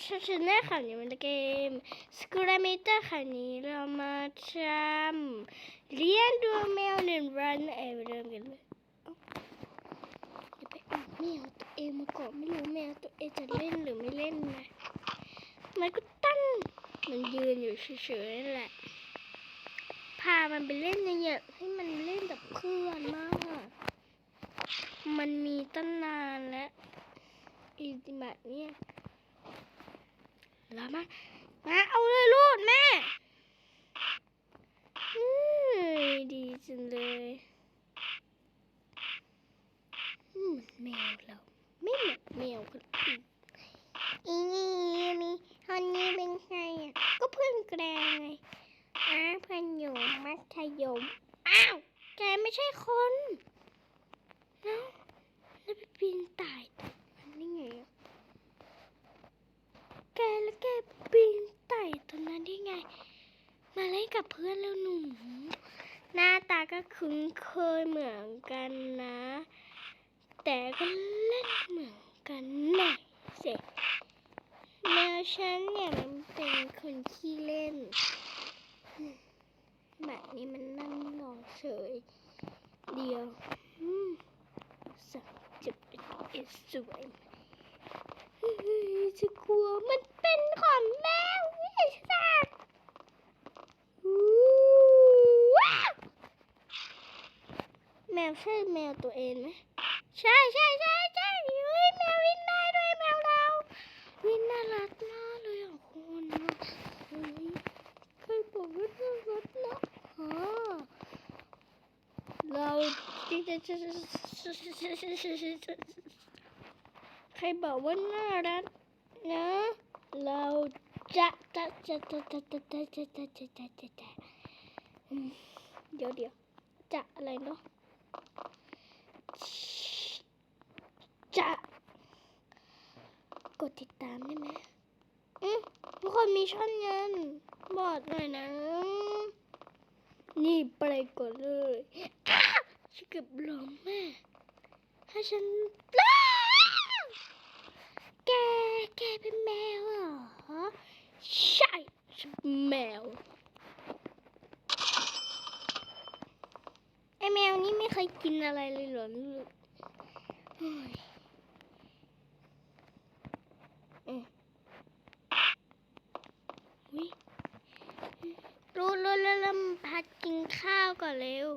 ชื่อชื่อแน่ค่ะนี่มันเกมสกูรามิเตอร์ค่ะนี้เรามาทำเรียนดูแมวหนึ่งรันเอเริ่มกันเลยเอ้าอย่าไปเอาแมวตัวเองมาก่อนไม่รู้แมวตัวเองจะเล่นหรือไม่เล่นนะมันก็ตั้งมันยืนอยู่เฉยๆนั่นแหละพามันไปเล่นเยอะๆให้มันเล่นกับเพื่อนมาก มันมีตั้งนานแล้วอีแบบเนี้ย แล้วมา มาเอาเลยลูกแม่เฮ้ยดีจังเลยอืมแมวเราไม่เหมือนแมวคนอื่นอีนี่มีคนนี้เป็นใครอะก็เพื่อนแกไงอ้าเพื่อนอยู่มัธยมอ้าวแกไม่ใช่คนแล้วแล้วไปปีนตายมันนี่ไงอะแกแล้วแกปีนไต่ตรงนั้นได้ไง มาเล่น กับเพื่อนแล้วหนู หน้าตาก็คุ้นเคยเหมือนกันนะ แต่ก็เล่นเหมือนกันแน่เสร็จแมวฉันเนี่ยมันเป็นคนขี้เล่น แบบนี้มันนั่งรอนเฉย เดียวสักจะเป็นสสวยจะกลัวมันเป็นของแมวไม่ใช่อู้ว้าวแมว ใช่แมวตัวเองไหมใช่ใช่ใช่ใช่เฮ้ยแมววินได้ด้วยแมวเราวินน่ารักมากเลยอะคุณนะเฮ้ยใครบอกว่าน่ารักนะฮะเราใครบอกว่าน่ารักนะเราจะจะจะจะจะจะจะจะจะจะจะจะจะอืมเดี๋ยวเดี๋ยวจะอะไรเนาะ จะกดติดตามได้ไหมอืมทุกคนมีช่องเงินบอกหน่อยนะ นี่ไปก่อนเลยอ้าฉันเกือบล้มแม่ถ้ฉันอ้าแก แกเป็นแมวเหรอ ใช่ฉันแมว ไอ แมวนี่ไม่เคยกินอะไรเลยเหรอลูกเฮ้ยเอ๊ะอุ๊ยรู้รู้แล้วล้วพัดกินข้าวก่อนเร็ว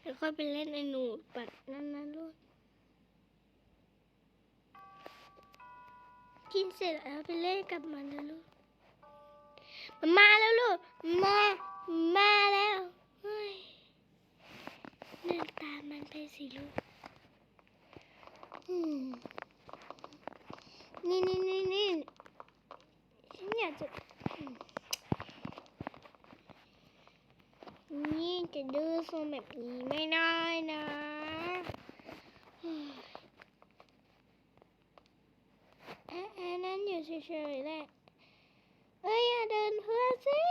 เฮ้วค่อยไปเล่นไอ้หนูปัดนั่นนะลูกกินเสร็จแล้วไปเล่นกับมันนะลูก มาแล้วลูก มา มาแล้วเฮ้ยเดินตามมันไปสิลูกนี่นี่นี่นี่ฉันอยากจะนี่จะดื้อโซนแบบนี้ไม่ได้นะอืมอะอะนั่นอยู่เฉยๆแหละ เดินเพื่อสิ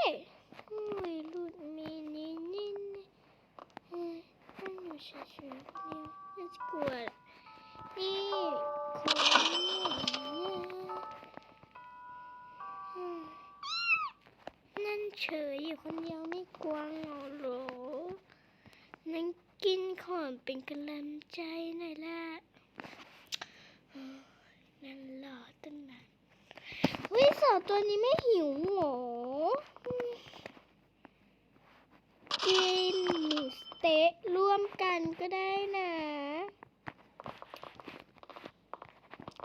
โอ้ยหลุดมีนี่นี่นี่เอ้ยนั่นอยู่เฉยๆนี่น่าจะกลัวแหละนี่คนอืมนั่นเฉยอยู่คนเดียวไม่กลัวเหรอนั่นกินก่อนเป็นกำลังใจหน่อยละเอ้ยนั่นรอตั้งนานวิสาวตัวนี้ไม่หิวหรอกินหมูสเต๊ะร่วมกันก็ได้นะ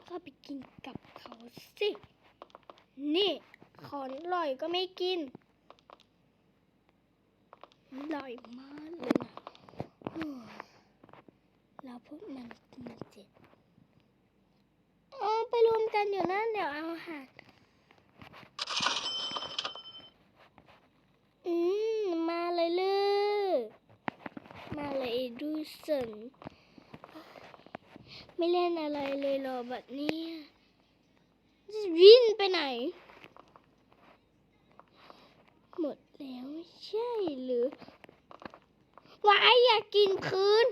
ก็ไปกินกับเขาสิ นี่ของอร่อยก็ไม่กินอร่อยมากเลยนะแล้วพวกมันกินเสร็จเอาไปรวมกันอยู่นั่นเดี๋ยวเอาอาหาร อืมมาเลยลูกมาเลยดูสันไม่เล่นอะไรเลยหรอแบบนี้จะวิ่งไปไหน หมดแล้วใช่หรือวายอยากกินคืน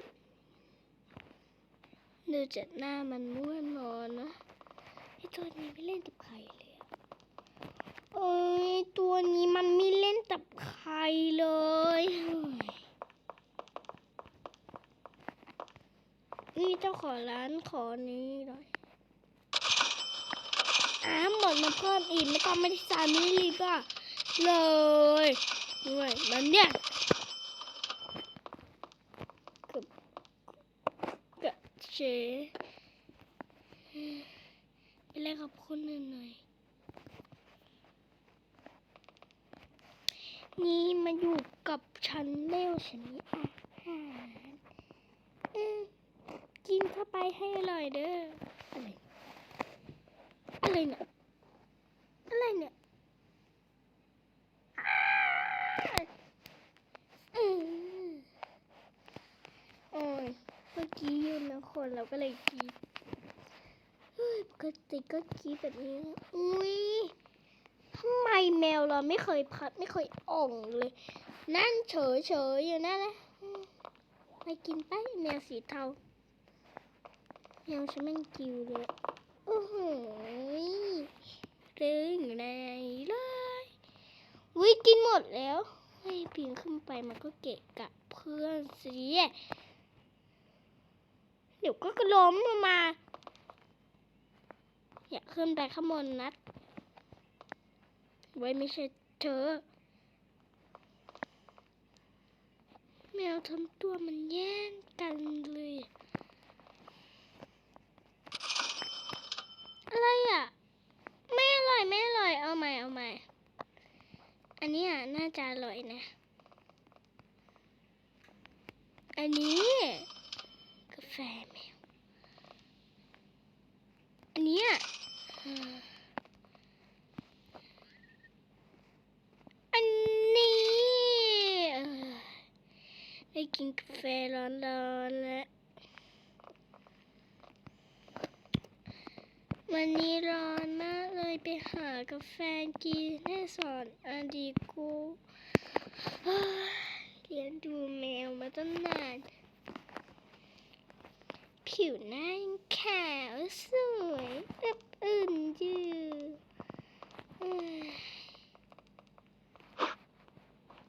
ดูจากหน้ามันม่วนนอนนะไอตัวนี้ไม่เล่นกับใครเลย เอ้ยตัวนี้มันไม่เล่นกับใครเลยนี่เจ้าของร้านขอนี้หน่อยอ้าหมดมาเพิ่มอีกไม่ต้องไม่ได้สามมิลลิป่ะเลยด้วยมันเนี่ยกับกับเชไปเล่นกับคนอื่นหน่อย นี่มาอยู่กับฉันเร็วฉันมีอาหารเออกินเข้าไปให้อร่อยเด้อ อะไร อะไรเนี่ย อะไรเนี่ยอืมโอ้ย เมื่อกี้ยืนนะคนเราก็เลยกีดปกติก็กีดแบบนี้ อุ้ย ทำไมแมวเราไม่เคยพัดไม่เคยอ่องเลย นั่นเฉยเฉยอยู่นั่นแหละไปกินไปแมวสีเทาแมวฉันม่งกิวเลยโอ้โหเรื่องไหนเลยวิกินหมดแล้วเฮ้ปีนขึ้นไปมันก็เกะกะเพื่อนเสิเดี๋ยวก็ล้มลงมา อยากขึ้นไปข้างบนนัด ไว้ไม่ใช่เธอแมวทำตัวมันแย่งกันเลย อะไรอะ ไม่อร่อย ไม่อร่อย เอาใหม่ เอาใหม่ อันนี้อะ น่าจะอร่อยนะ อันนี้ กาแฟแมว อันนี้อะอืมอันนี้เออ ได้กินกาแฟร้อนๆแล้ววันนี้ร้อนมากเลยไปหากาแฟกินให้สอนอดีกูเลี้ยงดูแมวมาตั้งนาน ผิวหน้าขาวสวยอบอุ่นยู่เอ้ย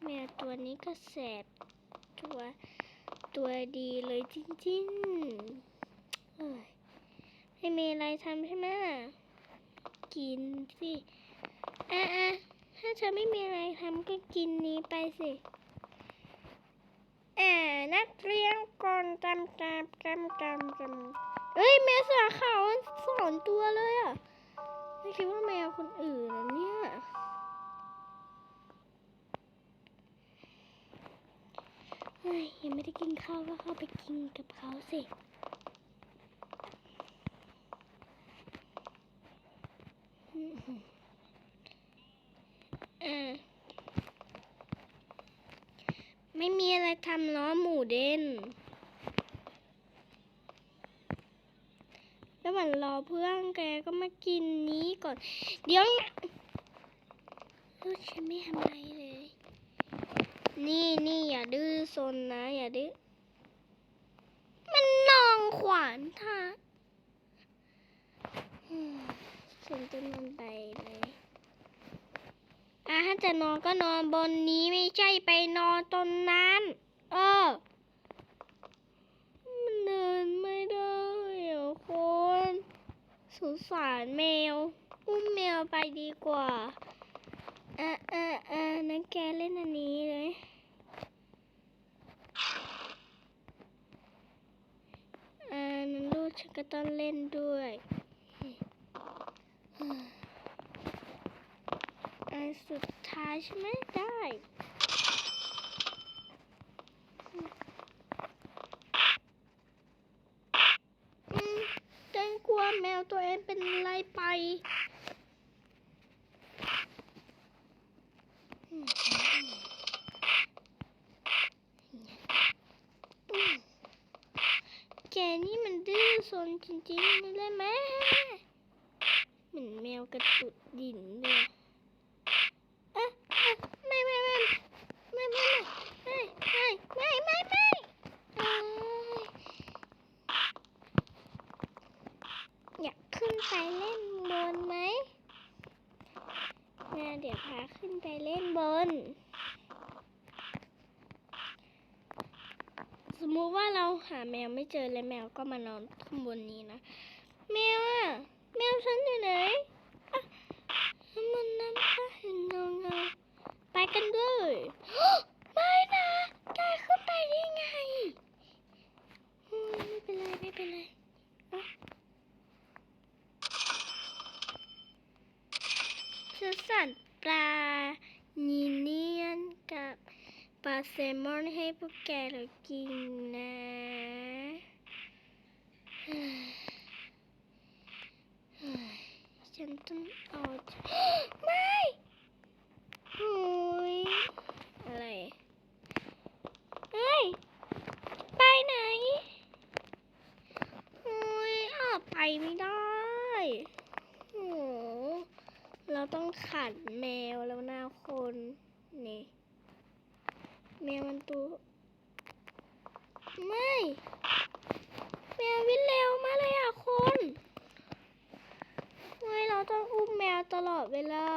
แมวตัวนี้ก็แสบ ตัว ตัวดีเลยจริงๆเอ้ยไม่มีอะไรทำใช่ไหมกินสิอะอะถ้าเธอไม่มีอะไรทำก็กินนี้ไปสิอ่านักเรียนก่อนจำจำจำจำจำเอ้ยแมวสือขาวสองตัวเลยอะไม่คิดว่าแมวคนอื่น ยังไม่ได้กินข้าวก็เข้าไปกินกับเขาสิอ่าไม่มีอะไรทำเนาะหมูเด่นแล้ววันรอเพื่อนแกก็มากินนี้ก่อน เดี๋ยวนะลูกฉันไม่ทำอะไรเลย นี่นี่อย่าดื้อซนนะ อย่าดื้อ มันนองขวานท่าฉันจะนอนไปเลยอะถ้าจะนอนก็นอนบนนี้ไม่ใช่ไปนอนตรงนั้น เออ มันเดินไม่ได้อะคนสงสารแมวอุ้มแมวไปดีกว่าอะอะอะนั้นแกเล่นอันนี้เลย อ่านั้นลูก ฉันก็ต้องเล่นด้วยอันสุดท้ายใช่ไหมได้อืมแจ้งกลัวแมวตัวเองเป็นไรไปอืมอืมแกนี่มัน โซนจริงๆเลยไหมเหมือนแมวกระตุดดินเลยอะอะไม่ไม่ไม่ไม่ไม่ไม่ไม่ไม่ไม่ไม่ไม่เอ้ยขึ้นไปเล่นบนไหมแม่เดี๋ยวพาขึ้นไปเล่นบน สมมุติว่าเราหาแมวไม่เจอเลยแมวก็มานอนข้างบนนี้นะ แมวอะแมวฉันอยู่ไหนอะมันนั่นปะเห็นเงาเงาไปกันเลยไม่นะแกขึ้นไปได้ไงอืมไม่เป็นไรไม่เป็นไรอะจะสั่นปลานีเนียนกับปลา แซลมอนให้พวกแกเรากินนะฉันต้องเอา ไม่โอ้ยอะไร เฮ้ย ไปไหนโอ้ยออกไปไม่ได้โอ้เราต้องขัดแมวแล้วนะคน นี่ แมวมัน ตู ไม่แมววิ่งเร็วมากเลยอะคนไม่เราต้องอุ้มแมวตลอดเวลา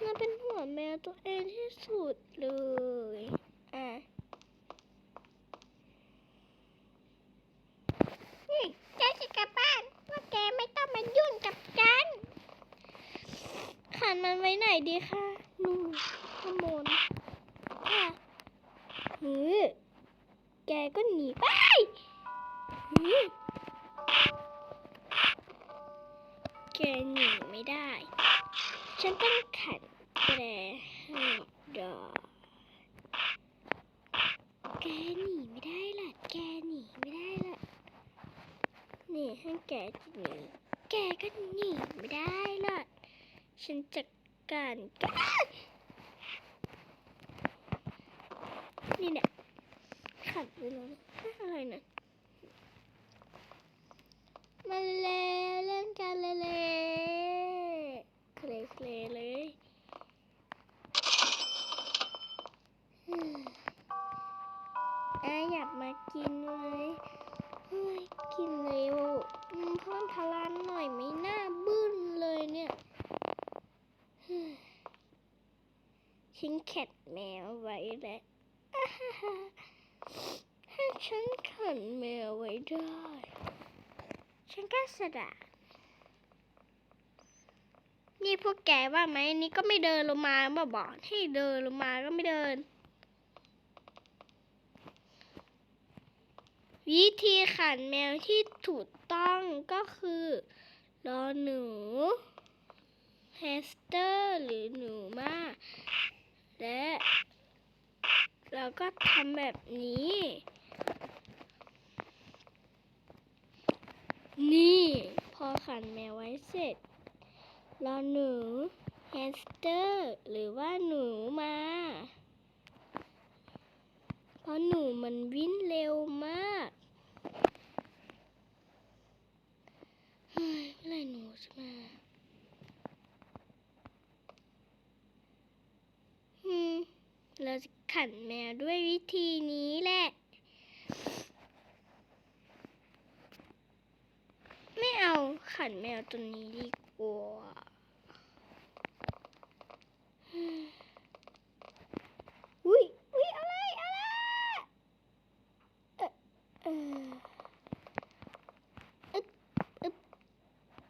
เราเป็นห่วงแมวตัวเองที่สุดเลย อะนี่แกจะกลับบ้าน ว่าแกไม่ต้องมายุ่งกับฉันขันมันไว้ไหนดีคะหนูขโมนค่ะ หือแกก็หนีไปหือแกหนีไม่ได้ ฉันต้องขันแกให้ได้แกหนีไม่ได้ล่ะ แกหนีไม่ได้ล่ะนี่ให้แกหนีแกก็หนีไม่ได้ล่ะ ฉันจัดการแกนี่ เนี่ยขัดไปแล้วนะอะไรนะมาแล้วเล่นกันเลยเลยเคลเคลเลยอืมอะอยากมากินไหมเฮ้ยกินเร็วอืมเพิ่มพลังหน่อยไม่น่าบึ้นเลยเนี่ยเฮ้ยฉันแคดแมวไว้แล้ว ให้ฉันขันแมวไว้ได้ ฉันก็สะดานี่พวกแกว่าไหมนี่ก็ไม่เดินลงมามาบอกให้เดินลงมาก็ไม่เดิน วิธีขันแมวที่ถูกต้องก็คือรอหนูแฮสเตอร์หรือหนูมาและเรา ก็ทำแบบนี้ นี่ พอขันแมวไว้เสร็จรอหนูแฮมสเตอร์ หรือว่าหนูมา เพราะหนูมันวิ่งเร็วมากเฮ้ยเมื่อไรหนูจะมาอืม เราจะขันแมวด้วยวิธีนี้แหละ ไม่เอาขันแมวตัวนี้ดีกว่าอืมอุ้ยอุ้ยอะไรอะไรเอ่อเอออึ๊บอึ๊บ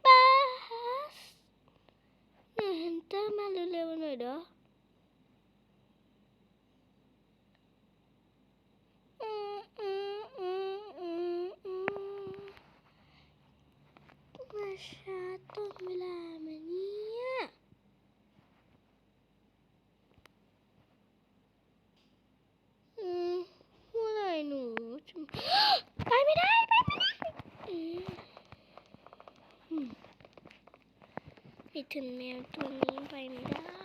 บัสหน่อยฮันเตอร์มาเร็วๆหน่อยเด้ออืมอืมอืมอืมอืม มาช้าตรงเวลามาเนี่ยอืมเมื่อไหรหนูจะ ไปไม่ได้ ไปไม่ได้อืมอืมไป ถึงแมวตัวนี้ไปไม่ได้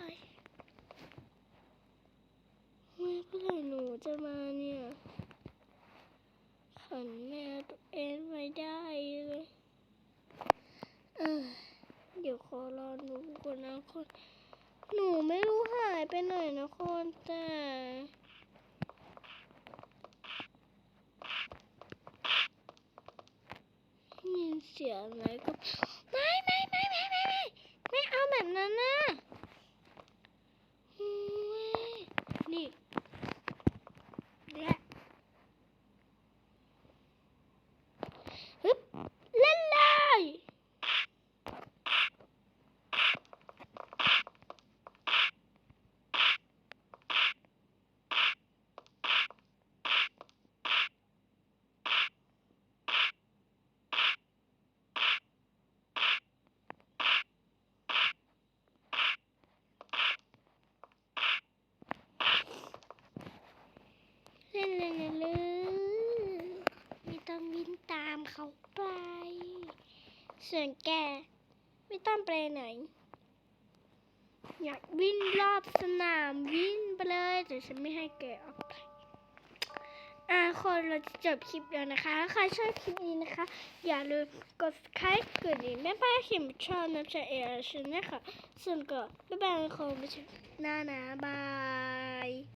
เมื่อไหรหนูจะมาเนี่ยขันแมวตัวเองไว้ได้เลยเออเดี๋ยวขอรอหนูก่อนนะคนหนูไม่รู้หายไปไหนนะคนแต่ยินเเสียงอะไรก็ นั้นนะนี่และฮึบเล่นเลย เล่เลยเลยไม่ต้องวิ่งตามเขาไป ส่วนแก ไม่ต้องไปไหน อยากวิ่งรอบสนามวิ่งไปเลยแต่ฉันไม่ให้แกออกไปอ่าคนเราจะจบคลิปแล้วนะคะใครชอบคลิปนี้นะคะ อย่าลืมกด subscribe กดดิ่งแม่ป้าเข็มชอบนะจะเออฉันะคะส่วนก็บ๊ายบายคนไม่ใช่หน้านะบาย